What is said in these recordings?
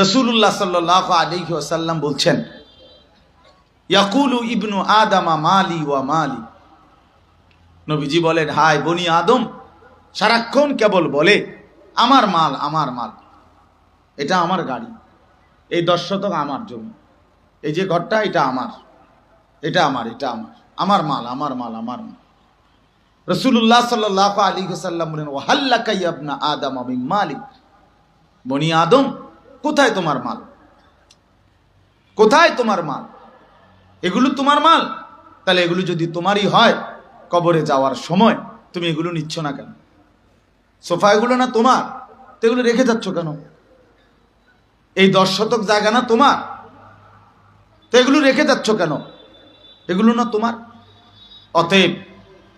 রসুল্লাহ সাল্লাহ আলী ওসাল্লাম বলছেন, ইয়াকুলু ইবনু আদামা মালি ওয়া মালি। নবীজি বলেন হাই বনি আদম, সারাক্ষণ কেবল বলে, আমার মাল আমার মাল। এটা আমার গাড়ি, এই দশ শতক আমার জন্য এই যে ঘরটা, এটা আমার এটা আমার এটা আমার আমার মাল আমার মাল আমার মাল। রসুল্লাহ সাল্লাহ আলী সাল্লাম বলেন ওহাল্লাকা ইয়াবনা আদম আমি মালিক। বনি আদম কোথায় তোমার মাল? কোথায় তোমার মাল? এগুলো তোমার মাল? তাহলে এগুলো যদি তোমারই হয়, কবরে যাওয়ার সময় তুমি এগুলো নিচ্ছ না কেন? সোফা এগুলো না তোমার? তো এগুলো রেখে যাচ্ছ কেন? এই দশ শতক জায়গা না তোমার? তো এগুলো রেখে যাচ্ছ কেন? এগুলো না তোমার? অতএব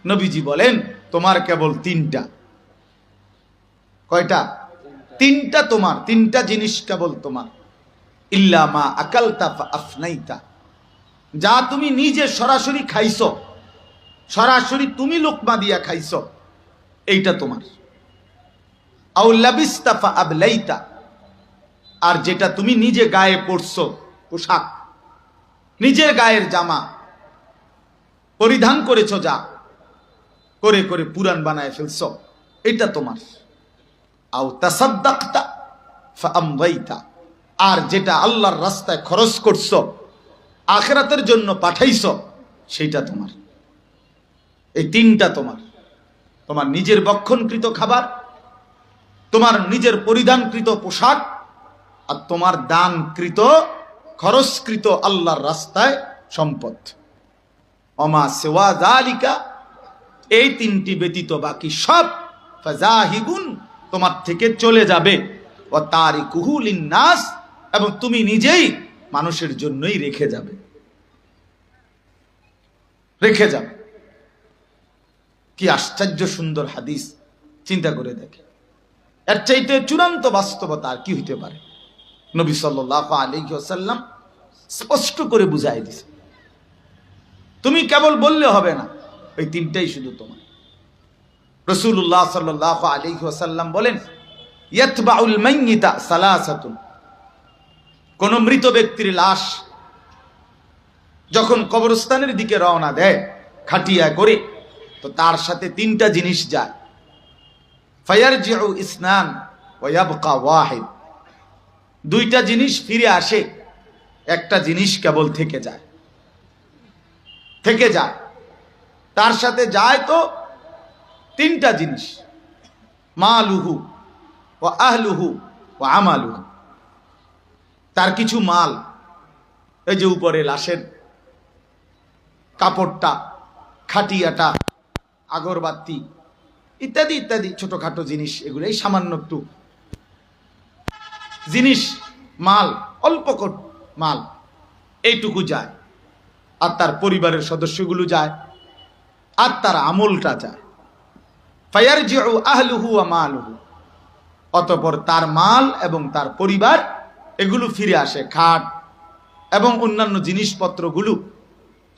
নবীজি বলেন, তোমার কেবল তিনটা। কয়টা? তিনটা তোমার, তিনটা জিনিস কেবল তোমার। ইল্লামা আকালতা আফনাইতা। যা তুমি নিজে সরাসরি খাইছ, সরাসরি তুমি লোকমা দিয়া খাইছ, এইটা তোমার। আউল্লাবিস্তাফা আবলাইতা। আর যেটা তুমি নিজে গায়ে পড়ছো পোশাক, নিজের গায়ের জামা, পরিধান করেছ যা, করে করে পুরাণ বানায় ফেলছ, এটা তোমার। আর যেটা আল্লাহর রাস্তায় খরচ করছ, আখেরাতের জন্য পাঠাইছো, সেইটা তোমার। এই তিনটা তোমার। তোমার নিজের বক্ষণকৃত খাবার, তোমার নিজের পরিধানকৃত পোশাক, আর তোমার দানকৃত, খরচকৃত আল্লাহর রাস্তায় সম্পদ। অমা সেওয়া জালিকা এই তিনটি ব্যতীত বাকি সব ফাজাহিবুন তোমার থেকে চলে যাবে। ও তারি কুহুল নাস এবং তুমি নিজেই মানুষের জন্যই রেখে যাবে। রেখে যাবে। কি আশ্চর্য সুন্দর হাদিস, চিন্তা করে দেখে। এর চাইতে চূড়ান্ত বাস্তবতা আর কি হইতে পারে? নবী সাল্লাহ আলিহাসাল্লাম স্পষ্ট করে বুঝাই দিছে। তুমি কেবল বললে হবে না, ওই তিনটাই শুধু তোমার। রসুল্লাহ সাল্লাহ আলী ওসাল্লাম বলেন, ইয়তবাউল মাইয়িতা সালাসাতুন। কোন মৃত ব্যক্তির লাশ যখন কবরস্থানের দিকে রওনা দেয়, খাটিয়া করে, তো তার সাথে তিনটা জিনিস যায়। ফায়ার জিউ ইসনান ওয়াবকা ওয়াহিদ। দুইটা জিনিস ফিরে আসে, একটা জিনিস কেবল থেকে যায়। থেকে যায়। তার সাথে যায় তো তিনটা জিনিস। মা লুহু ও আহলুহু ও আমালুহু। তার কিছু মাল, এই যে উপরে লাশের কাপড়টা, খাটিয়াটা, আগরবাতি, ইত্যাদি ইত্যাদি, ছোটোখাটো জিনিস এগুলো এই সামান্য একটু জিনিস, মাল, অল্প মাল, এইটুকু যায়। আর তার পরিবারের সদস্যগুলো যায়। আর তার আমলটা যায়। ফায়ার অতপর তার মাল এবং তার পরিবার এগুলো ফিরে আসে, খাট এবং অন্যান্য জিনিসপত্রগুলো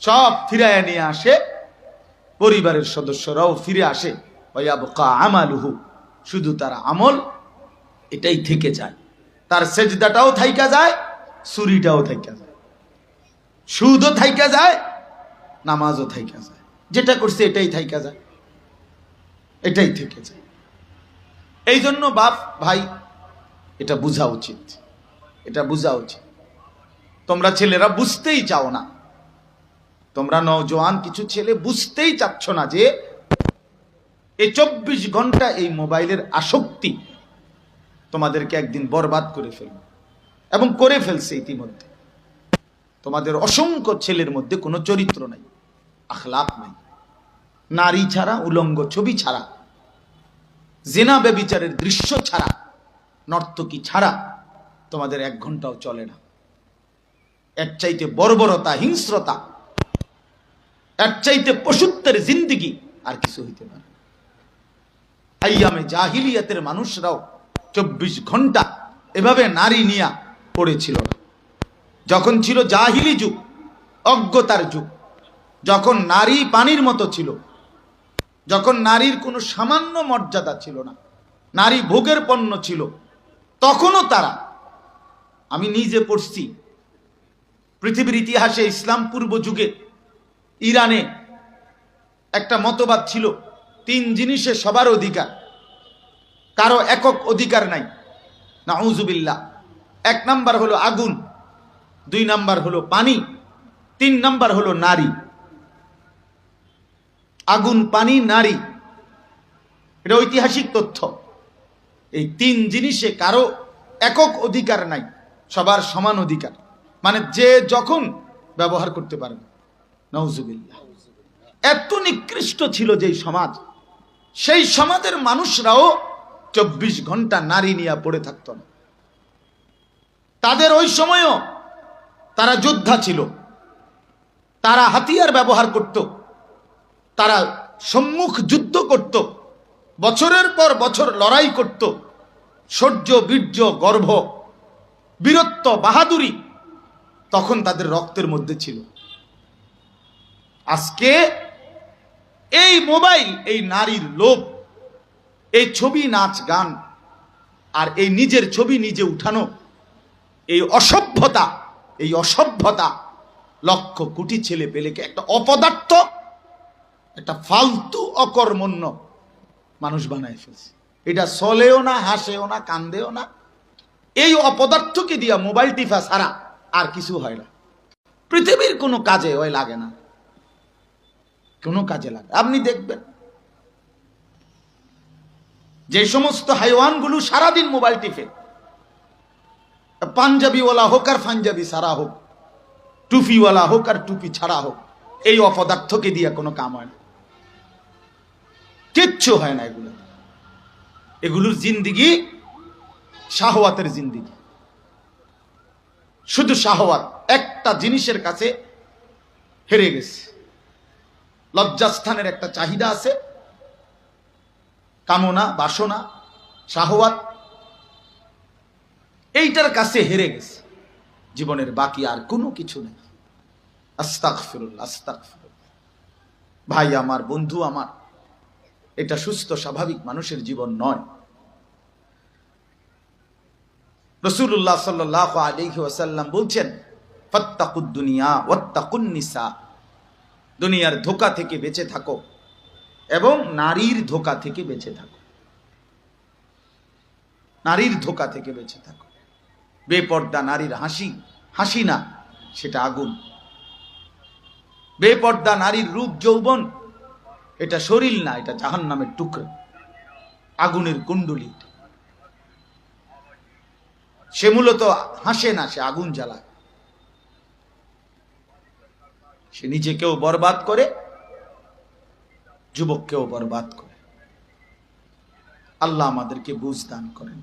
সব ফিরাইয়া নিয়ে আসে, পরিবারের সদস্যরাও ফিরে আসে। আমালুহু, শুধু তার আমল এটাই থেকে যায়। তার সেজদাটাও থাইকা যায় সুরিটাও থাইকা যায়। সুদও থাইকা যায়, নামাজও থাইকা যায়। যেটা করছে এটাই থাইকা যায়। এটাই থেকে যায়। এই জন্য বাপ, ভাই, এটা বোঝা উচিত। এটা বোঝা উচিত। তোমরা ছেলেরা বুঝতেই চাও না। তোমরা নজওয়ান কিছু ছেলে বুঝতেই চাচ্ছ না যে এই চব্বিশ ঘণ্টা এই মোবাইলের আসক্তি তোমাদেরকে একদিন বরবাদ করে ফেলবে এবং করে ফেলছে ইতিমধ্যে। তোমাদের অসংখ্য ছেলের মধ্যে কোনো চরিত্র নাই আখলাপ নাই। নারী ছাড়া, উলঙ্গ ছবি ছাড়া, জেনা বেবিচারের দৃশ্য ছাড়া, নর্তকী ছাড়া তোমাদের এক ঘন্টাও চলে না। এক চাইতে বর্বরতা, হিংস্রতা এক চাইতে পশুত্বের জিন্দিগি আর কিছু হইতে পারে আইয়ামে জাহিলিয়াতের মানুষরাও চব্বিশ ঘণ্টা এভাবে নারী নিয়া পড়েছিল না। যখন ছিল জাহিলি যুগ, অজ্ঞতার যুগ, যখন নারী পানির মতো ছিল যখন নারীর কোনো সামান্য মর্যাদা ছিল না, নারী ভোগের পণ্য ছিল, তখনও তারা, আমি নিজে পড়ছি, পৃথিবীর ইতিহাসে ইসলাম পূর্ব যুগে ইরানে একটা মতবাদ ছিল, তিন জিনিসে সবার অধিকার, কারও একক অধিকার নাই না উজুবিল্লা এক নাম্বার হলো আগুন, দুই নাম্বার হলো পানি, তিন নাম্বার হলো নারী। আগুন, পানি, নারী। এটা ঐতিহাসিক তথ্য। এই তিন জিনিসে কারও একক অধিকার নাই, সবার সমান অধিকার। মানে যে যখন ব্যবহার করতে পারেন নওজুবিল্লাহ এত নিকৃষ্ট ছিল যেই সমাজ, সেই সমাজের মানুষরাও চব্বিশ ঘণ্টা নারী নিয়ে পড়ে থাকত না। তাদের ওই সময়ও তারা যোদ্ধা ছিল। তারা হাতিয়ার ব্যবহার করত। তারা সম্মুখ যুদ্ধ করত, বছরের পর বছর লড়াই করত শৌর্য বীর্য, গর্ভ, বীরত্ব, বাহাদুরি তখন তাদের রক্তের মধ্যে ছিল। আজকে এই মোবাইল, এই নারীর লোভ, এই ছবি নাচ গান আর এই নিজের ছবি নিজে উঠানো, এই অসভ্যতা এই অসভ্যতা লক্ষ কোটি ছেলে পেলেকে একটা অপদার্থ একটা ফালতু অকর্মণ্য মানুষ বানায় ফেলছে। এটা চলেও না, হাসেও না, কান্দেও না। এই অপদার্থকে দিয়া মোবাইল টিফা ছাড়া আর কিছু হয় না। পৃথিবীর কোনো কাজে ওই লাগে না। কোনো কাজে লাগে আপনি দেখবেন, যে সমস্ত হাইওয়ানগুলো সারাদিন মোবাইল টিপে, পাঞ্জাবিওয়ালা হোক আর পাঞ্জাবি সারা হোক, টুপিওয়ালা হোক আর টুপি ছাড়া হোক, এই অপদার্থকে দিয়ে কোনো কাম হয় না। কিচ্ছু হয় না এগুলো। এগুলোর জিন্দিগি শাহওয়াতের জিন্দিগি। শুধু শাহওয়াত, একটা জিনিসের কাছে হেরে গেছে। লজ্জাস্থানের একটা চাহিদা আছে। কামনা, বাসনা, শাহওয়াত, এইটার কাছে হেরে গেছে। জীবনের বাকি আর কোনো কিছু নেই। আস্তাক ফিরুল আস্তাক ভাই, আমার বন্ধু, আমার এটা সুস্থ, স্বাভাবিক মানুষের জীবন নয়। রসুল্লাহ সাল্লাহ আলহি ওয়াসাল্লাম বলছেন, ফত্তাকুদ দুনিয়া দুনিয়ার ধোকা থেকে বেঁচে থাকো এবং নারীর ধোকা থেকে বেঁচে থাকো। নারীর ধোকা থেকে বেঁচে থাকো। বেপর্দা নারীর হাসি হাসি না, সেটা আগুন। বেপর্দা নারীর রূপ, যৌবন এটা শরীর না, এটা জাহান নামের টুকরা। আগুনের কুণ্ডলি। সে মূলত হাসে না, সে আগুন জ্বালায়। সে নিজেকেও বরবাদ করে, যুবককেও বরবাদ করে। আল্লাহ আমাদেরকে বুঝ দান করেন।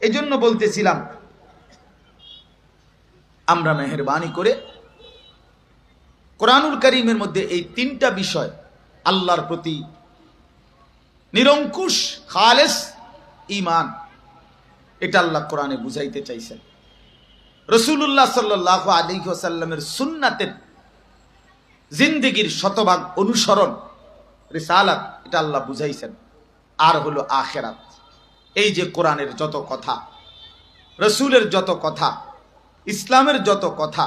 এই জন্য বলতেছিলাম, আমরা মেহরবানি করে কোরআনুল করিমের মধ্যে এই তিনটা বিষয় আল্লাহর প্রতি নিরঙ্কুশ, খালেস ইমান এটা আল্লাহ কোরআনে বুঝাইতে চাইছেন। রসুল্লাহ সাল্লাহ আলিহাসাল্লামের সুন্নাতের জিন্দিগির শতভাগ অনুসরণ, রিসালাত, এটা আল্লাহ বুঝাইছেন। আর হলো আখেরাত। এই যে কোরআনের যত কথা, রসুলের যত কথা, ইসলামের যত কথা,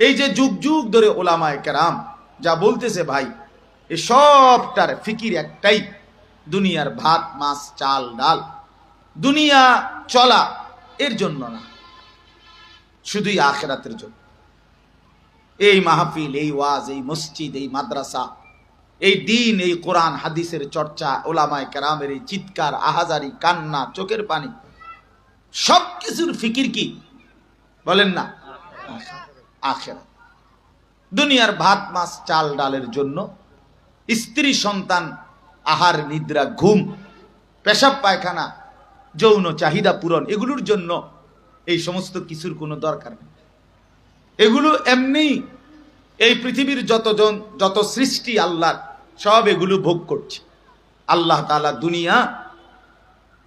এই যে যুগ যুগ ধরে ওলামায় কেরাম যা বলতেছে ভাই এ সবটার ফিকির একটাই, দুনিয়ার ভাত, মাছ, চাল, ডাল। দুনিয়া চলা এর জন্য না, শুধুই আখেরাতের জন্য। এই মাহফিল, এই ওয়াজ, এই মসজিদ, এই মাদ্রাসা, এই দিন, এই কোরআন, হাদিসের চর্চা, ওলামায় কেরামের এই চিৎকার, আহাজারি, কান্না, চোখের পানি সব কিছুর ফিকির কি? বলেন না। আখেরা দুনিয়ার ভাত, মাছ, চাল, ডালের জন্য স্ত্রী সন্তান, আহার, নিদ্রা, ঘুম, পেশাব, পায়খানা, যৌন চাহিদা পূরণ, এগুলোর জন্য এই সমস্ত কিছুর কোনো দরকার নেই। এগুলো এমনি এই পৃথিবীর যতজন, যত সৃষ্টি আল্লাহর, সব এগুলো ভোগ করছে। আল্লাহ তালা দুনিয়া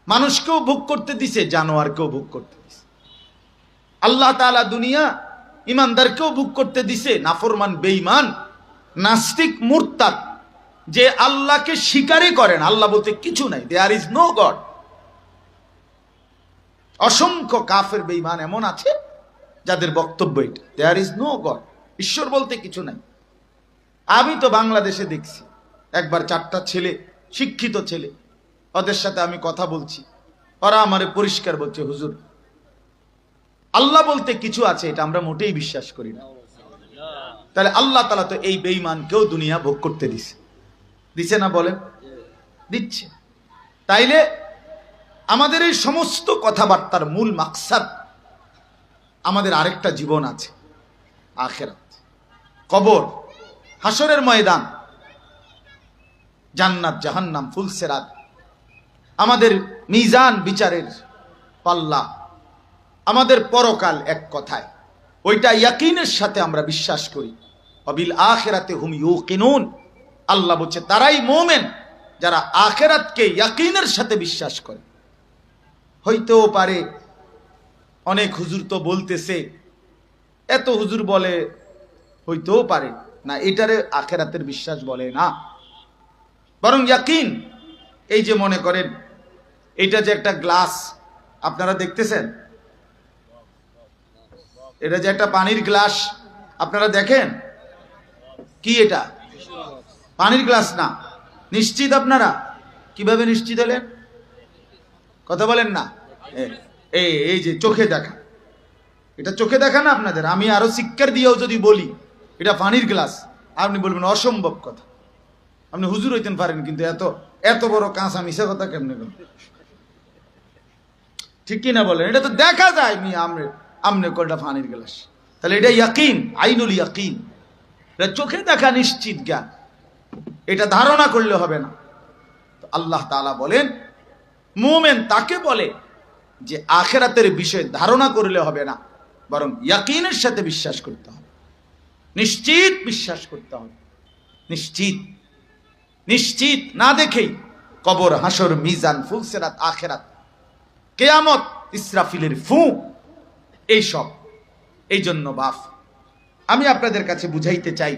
মানুষকেও ভোগ করতে দিছে, জানোয়ারকেও ভোগ করতে দিছে। আল্লাহ তালা দুনিয়া ইমানদারকেও ভোগ করতে দিছে, নাফরমান বেইমান নাস্তিক, মুরতাদ যে আল্লাহকে স্বীকারই করেন, আল্লাহ বলতে কিছু নাই দেয়ার ইজ নো গড অসংখ্য কাফের বেঈমান এমন আছে যাদের বক্তব্য এটা দেয়ার ইজ নো গড ঈশ্বর বলতে কিছু নাই। আমি তো বাংলাদেশে দেখছি, একবার চারটা ছেলে, শিক্ষিত ছেলে, ওদের সাথে আমি কথা বলছি, ওরা আমারে পরিষ্কার বলছে, হুজুর, আল্লাহ বলতে কিছু আছে, এটা আমরা মোটেই বিশ্বাস করি না। তাহলে আল্লাহ তালা তো এই বেঈমানকেও দুনিয়া ভোগ করতে দিছে। দিছে না বলেন দিচ্ছে। তাইলে আমাদের এই সমস্ত কথাবার্তার মূল মাকসাদ আমাদের আরেকটা জীবন আছে, আখেরাত। কবর হাসরের ময়দান, জান্নাত, জাহান্নাম ফুলসেরাত আমাদের মিজান বিচারের পাল্লা, আমাদের পরকাল এক কথায়। ওইটা ইয়াকিনের সাথে আমরা বিশ্বাস করি। অবিল আখেরাতে হুম ইউকিনুন। আল্লাহ বলছে, তারাই মোমেন যারা আখেরাতকে ইয়াকিনের সাথে বিশ্বাস করে। হইতেও পারে, অনেক হুজুর তো বলতেছে, এত হুজুর বলে, হইতেও পারে। না, এটারে আখেরাতের বিশ্বাস বলে না। বরং ইয়াকিন, এই যে মনে করেন, এটা যে একটা গ্লাস, আপনারা দেখতেছেন? এটা যে একটা পানির গ্লাস, আপনারা দেখেন? কি এটা? পানির গ্লাস না। নিশ্চিত আপনারা? কীভাবে নিশ্চিত হলেন? কথা বলেন না। এই এই যে চোখে দেখা। এটা চোখে দেখা না আপনাদের? আমি আরও শিক্ষার দিয়েও যদি বলি, এটা পানির গ্লাস। আপনি বলবেন অসম্ভব কথা। আপনি হুজুর হইতেন পারেন, কিন্তু এত এত বড় কাঁচা মিশা কথা কেমনে ঠিক কি না বলেন? এটা তো দেখা যায়, মি আমরে, আমনে কলটা পানির গ্লাস। তাহলে এটা ইয়াকিন, আইনুল ইয়াকিন। এটা চোখে দেখা নিশ্চিত জ্ঞান। এটা ধারণা করলে হবে না। তো আল্লাহ তাআলা বলেন, মোমেন তাকে বলে যে আখেরাতের বিষয়ে ধারণা করলে হবে না, বরং ইয়াকিনের সাথে বিশ্বাস করতে হবে। নিশ্চিত বিশ্বাস করতে হবে। নিশ্চিত। নিশ্চিত না দেখেই কবর, হাসর, মিজান, ফুলসেরাত, আখেরাত, কেয়ামত, ইসরাফিলের ফু এইসব এই জন্য বাফ আমি আপনাদের কাছে বুঝাইতে চাই,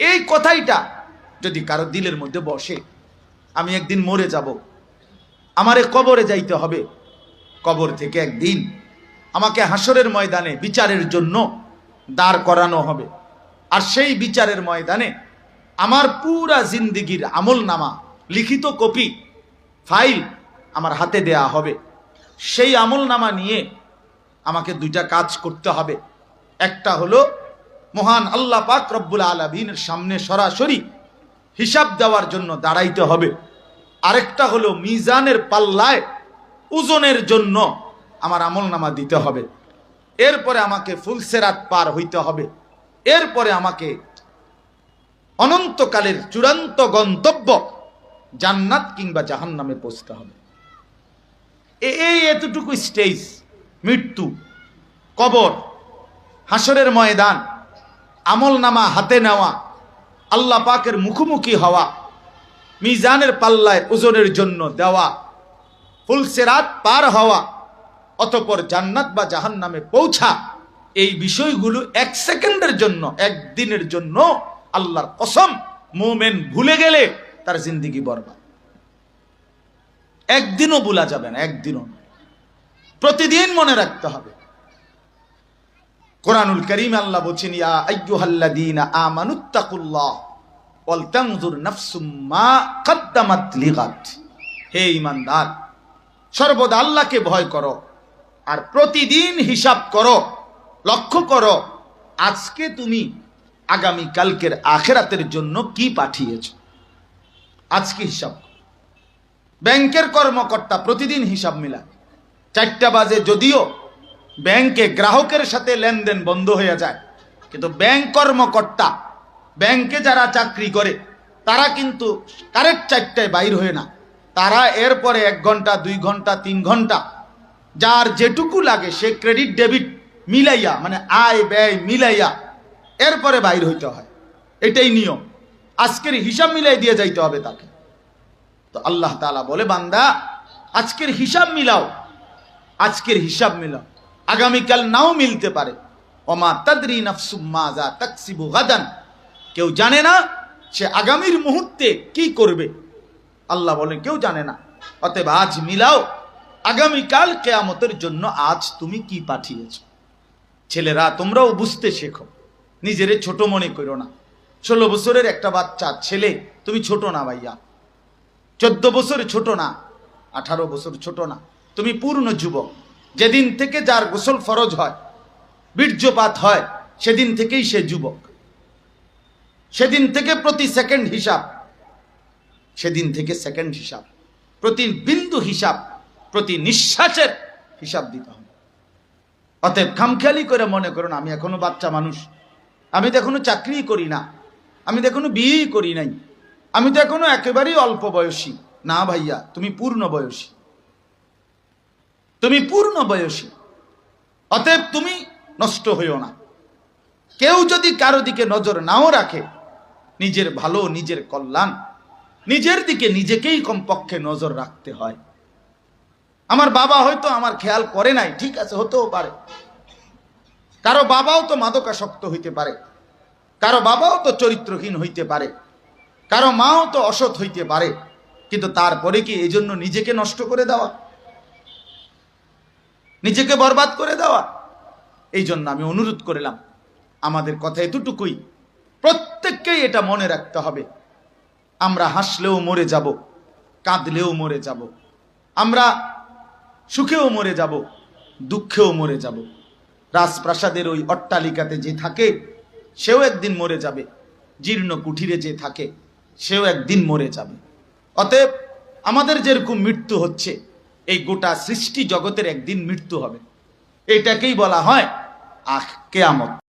এই কথাইটা যদি কারও দিলের মধ্যে বসে, আমি একদিন মরে যাব, আমারে কবরে যাইতে হবে। কবর থেকে একদিন আমাকে হাসরের ময়দানে বিচারের জন্য দাঁড় করানো হবে। আর সেই বিচারের ময়দানে আমার পুরা জিন্দিগির আমল নামা লিখিত কপি, ফাইল আমার হাতে দেয়া হবে। সেই আমল নামা নিয়ে আমাকে দুইটা কাজ করতে হবে। একটা হলো মহান আল্লাহ পাক রব্বুল আলমিনের সামনে সরাসরি হিসাব দেওয়ার জন্য দাঁড়াইতে হবে। আরেকটা হলো মিজানের পাল্লায় ওজনের জন্য আমার আমল নামা দিতে হবে। এরপরে আমাকে ফুলসেরাত পার হইতে হবে। এরপরে আমাকে অনন্তকালের চূড়ান্ত গন্তব্য জান্নাত কিংবা জাহান্নামে পৌঁছতে হবে। এই এতটুকু স্টেজ মৃত্যু, কবর হাসরের ময়দান আমল নামা হাতে নেওয়া আল্লাহ পাকের মুখোমুখি হওয়া, মিজানের পাল্লায় ওজনের জন্য দেওয়া ফুলসেরাত পার হওয়া, অতপর জান্নাত বা জাহান্নামে পৌঁছা, এই বিষয়গুলো এক সেকেন্ডের জন্য একদিনের জন্য আল্লাহর কসম মোমেন ভুলে গেলে তার জিন্দিগি বরবাদ। একদিনও ভুলা যাবে না, একদিনও প্রতিদিন মনে রাখতে হবে। কোরআনুল করিম আল্লাহ বলছেন, ইয়া আইয়ুহাল্লাযীনা আমানুত্তাকুল্লাহ ওয়াল তানজুর নাফসুম মা কদ্দামাত লিগাত হে ঈমানদার, সর্বদা আল্লাহকে ভয় করো আর প্রতিদিন হিসাব করো, লক্ষ্য করো, আজকে তুমি আগামী কালকের আখেরাতের জন্য কি পাঠিয়েছ? আজকে হিসাব করো। ব্যাংকের কর্মকর্তা প্রতিদিন হিসাব মিলায়। চারটা বাজে যদিও ব্যাংকে গ্রাহকের সাথে লেনদেন বন্ধ হয়ে যায়। কিন্তু ব্যাংক কর্মকর্তা, ব্যাংকে যারা চাকরি করে, তারা কিন্তু কারেক্ট চারটায় বাইর হয়ে না। তারা এরপরে এক ঘণ্টা, দুই ঘণ্টা, তিন ঘণ্টা, যার যেটুকু লাগে সে ক্রেডিট, ডেবিট মিলাইয়া মানে আয়, ব্যয় মিলাইয়া এরপরে বাইর হইতে হয়। এটাই নিয়ম। আজকের হিসাব মিলাই দিয়ে যাইতে হবে তাকে। তো আল্লাহ তাআলা বলে, বান্দা, আজকের হিসাব মিলাও। আজকের হিসাব মিলাও। আগামীকাল নাও মিলতে পারে। ওমা তাদরি নাফসুম মাজা তাকসিবু গাদান। কেউ জানে না সে আগামীর মুহূর্তে কি করবে। আল্লাহ বলেন, কেউ জানে না। অতএব আজ মিলাও। আগামীকাল কেয়ামতের জন্য আজ তুমি কি পাঠিয়েছ? ছেলেরা, তোমরাও বুঝতে শেখো। নিজেরে ছোট মনে করো না। ষোলো বছরের একটা বাচ্চা, ছেলে, তুমি ছোট না ভাইয়া। চোদ্দ বছর ছোট না, আঠারো বছর ছোট না। তুমি পূর্ণ যুবক। যেদিন থেকে যার গোসল ফরজ হয়, বীর্যপাত হয়, সেদিন থেকেই সে যুবক। সেদিন থেকে প্রতি সেকেন্ড হিসাব, সেদিন থেকে সেকেন্ড হিসাব, প্রতি বিন্দু হিসাব, প্রতি নিঃশ্বাসের হিসাব দিতে হবে। অতএব খামখেয়ালি করে মনে করুন, আমি এখনও বাচ্চা মানুষ। আমি তো এখনও চাকরি করি না। আমি তো এখনও বিয়েই করি নাই। আমি তো এখনও একেবারেই অল্প বয়সী। না ভাইয়া, তুমি পূর্ণ বয়সী। তুমি পূর্ণ বয়সী। অতএব তুমি নষ্ট হইও না। কেউ যদি কারও দিকে নজর নাও রাখে, নিজের ভালো, নিজের কল্যাণ, নিজের দিকে নিজেকেই কমপক্ষে নজর রাখতে হয়। আমার বাবা হয়তো আমার খেয়াল করে নাই, ঠিক আছে, হতেও পারে। কারও বাবাও তো মাদকাসক্ত হইতে পারে। কারও বাবাও তো চরিত্রহীন হইতে পারে। কারও মাও তো অসৎ হইতে পারে। কিন্তু তারপরে কি এই জন্য নিজেকে নষ্ট করে দেওয়া? নিজেকে বরবাদ করে দেওয়া। এই জন্য আমি অনুরোধ করলাম, আমাদের কথা এতটুকুই। প্রত্যেককেই এটা মনে রাখতে হবে। আমরা হাসলেও মরে যাব, কাঁদলেও মরে যাব। আমরা সুখেও মরে যাব, দুঃখেও মরে যাব। রাজপ্রাসাদের ওই অট্টালিকাতে যে থাকে, সেও একদিন মরে যাবে। জীর্ণ কুঠিরে যে থাকে, সেও একদিন মরে যাবে। অতএব আমাদের যেরকম মৃত্যু হচ্ছে এই গোটা সৃষ্টি জগতের একদিন মৃত্যু হবে। এটাকেই বলা হয় আখ কেয়ামত।